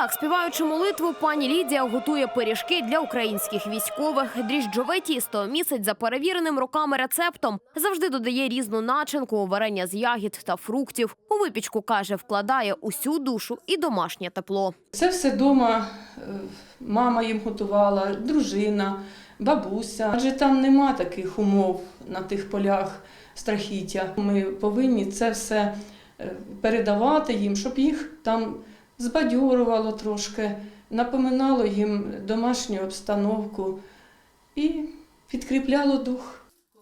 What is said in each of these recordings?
Так, співаючи молитву, пані Лідія готує пиріжки для українських військових. Дріжджове тісто місить за перевіреним роками рецептом. Завжди додає різну начинку, варення з ягід та фруктів. У випічку каже, вкладає усю душу і домашнє тепло. Це все вдома мама їм готувала, дружина, бабуся. Адже там нема таких умов на тих полях страхіття. Ми повинні це все е, передавати їм, щоб їх там збадьорувало трошки, напоминало їм домашню обстановку і підкріпляло дух.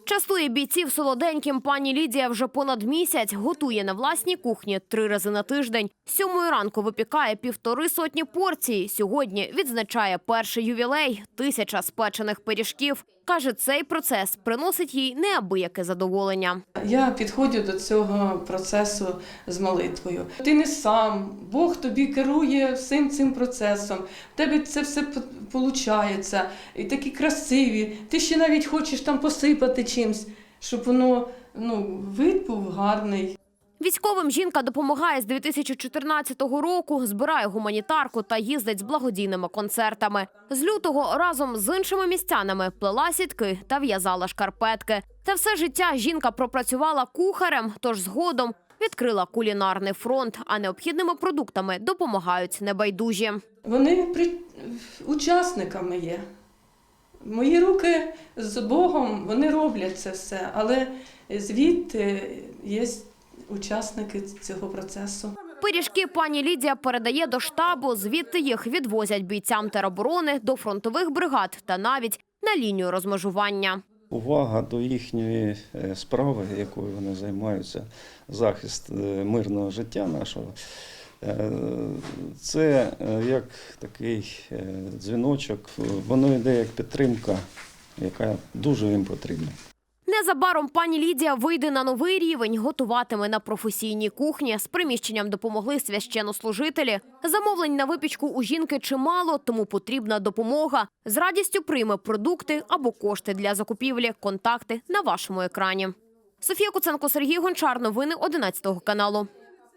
Частує бійців солоденьким пані Лідія вже понад місяць. Готує на власній кухні три рази на тиждень. Сьомої ранку випікає півтори сотні порцій. Сьогодні відзначає перший ювілей – тисяча спечених пиріжків. Каже, цей процес приносить їй неабияке задоволення. Я підходжу до цього процесу з молитвою. Ти не сам, Бог тобі керує всім цим процесом. В тебе це все виходить, і такі красиві. Ти ще навіть хочеш там посипати чимось, щоб воно ну, вид був гарний. Військовим жінка допомагає з 2014 року, збирає гуманітарку та їздить з благодійними концертами. З лютого разом з іншими містянами плела сітки та в'язала шкарпетки. Та все життя жінка пропрацювала кухарем, тож згодом відкрила кулінарний фронт, а необхідними продуктами допомагають небайдужі. Вони при... учасниками є. Мої руки з Богом вони роблять це все, але звідти є учасники цього процесу. Пиріжки пані Лідія передає до штабу. Звідти їх відвозять бійцям тероборони до фронтових бригад та навіть на лінію розмежування. Увага до їхньої е, справи, якою вони займаються, захист е, мирного життя нашого. е, Це як такий дзвіночок, воно йде як підтримка, яка дуже їм потрібна. Незабаром пані Лідія вийде на новий рівень, готуватиме на професійній кухні. З приміщенням допомогли священнослужителі. Замовлень на випічку у жінки чимало, тому потрібна допомога. З радістю прийме продукти або кошти для закупівлі. Контакти на вашому екрані. Софія Куценко, Сергій Гончар. Новини 11 каналу.